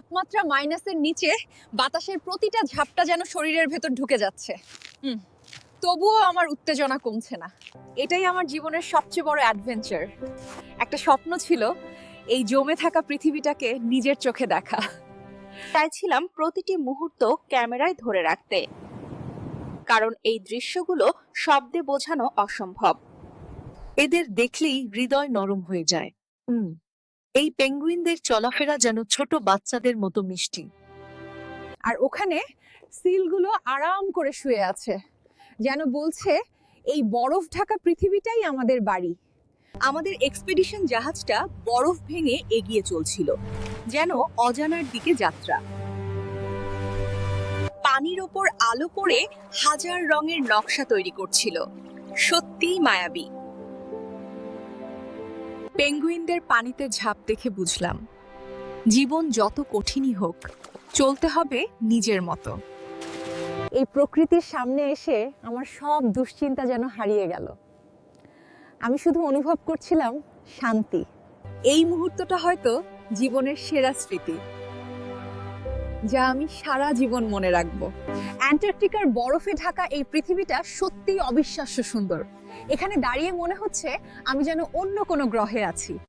তাপমাত্রা মাইনাসের নিচে বাতাসের প্রতিটা ঝাপটা যেন শরীরের ভেতর ঢুকে যাচ্ছে। হুম, তবুও আমার উত্তেজনা কমছে না। এটাই আমার জীবনের সবচেয়ে বড় অ্যাডভেঞ্চার একটা স্বপ্ন ছিল এই জমে থাকা পৃথিবীটাকে নিজের চোখে দেখা। চাইছিলাম প্রতিটি মুহূর্ত ক্যামেরায় ধরে রাখতে। কারণ এই দৃশ্যগুলো শব্দে বোঝানো অসম্ভব। এদের দেখলেই হৃদয় নরম হয়ে যায়। হুম। এই পেঙ্গুইনদের চলাফেরা যেন ছোট বাচ্চাদের মতো মিষ্টি। আর ওখানে সিলগুলো আরাম করে শুয়ে আছে, যেন বলছে, এই বরফ ঢাকা পৃথিবীটাই আমাদের বাড়ি। আমাদের এক্সপেডিশন জাহাজটা বরফ ভেঙে এগিয়ে চলছিল, যেন অজানার দিকে যাত্রা। পানির ওপর আলো পড়ে হাজার রঙের নকশা তৈরি করছিল, সত্যিই মায়াবী। পেঙ্গুইনদের পানিতে ঝাঁপ দেখে বুঝলাম, জীবন যত কঠিনই হোক, চলতে হবে নিজের মতো। এই প্রকৃতির সামনে এসে আমার সব দুশ্চিন্তা যেন হারিয়ে গেল। আমি শুধু অনুভব করছিলাম শান্তি। এই মুহূর্তটা হয়তো জীবনের সেরা স্মৃতি। যা আমি সারা জীবন মনে রাখব। অ্যান্টার্কটিকার বরফে ঢাকা এই পৃথিবীটা সত্যিই অবিশ্বাস্য সুন্দর। এখানে দাঁড়িয়ে মনে হচ্ছে আমি যেন অন্য কোনো গ্রহে আছি।